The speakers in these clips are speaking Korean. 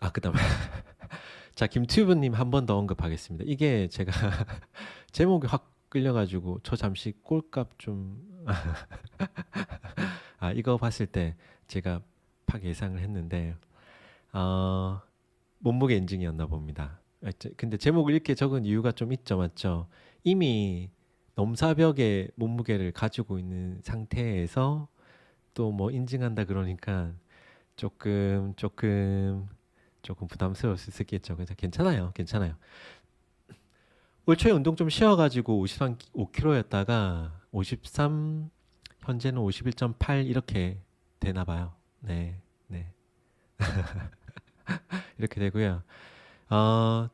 아 그다음에 자 김튜브님 한 번 더 언급하겠습니다. 이게 제가 제목이 확 끌려가지고 저 잠시 꼴값 좀 아 이거 봤을 때 제가 팍 예상을 했는데 어, 몸무게 인증이었나 봅니다. 아, 제- 근데 제목을 이렇게 적은 이유가 좀 있죠, 맞죠? 이미 넘사벽의 몸무게를 가지고 있는 상태에서 또 뭐 인증한다 그러니까 조금 조금 조금 부담스러울 수 있겠죠. 그래서 괜찮아요, 괜찮아요. 올 초에 운동 좀 쉬어가지고 53.5kg였다가 53 현재는 51.8 이렇게 되나 봐요. 네, 네. 이렇게 되고요. 어,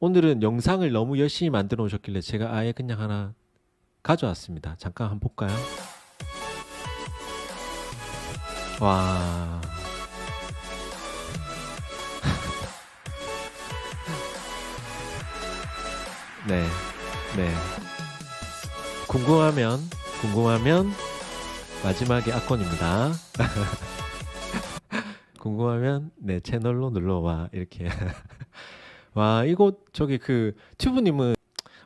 오늘은 영상을 너무 열심히 만들어 오셨길래 제가 아예 그냥 하나 가져왔습니다. 잠깐 한번 볼까요? 와. 네, 네. 궁금하면, 궁금하면, 마지막에 악권입니다. 궁금하면, 네, 채널로 눌러와. 이렇게. 와, 이거, 저기, 그, 튜브님은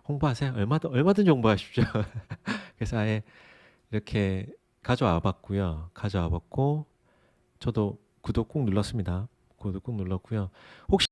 홍보하세요. 얼마든, 얼마든지 홍보하십시오. 그래서 아예 이렇게 가져와 봤고요. 가져와 봤고, 저도 구독 꾹 눌렀습니다. 구독 꾹 눌렀고요. 혹시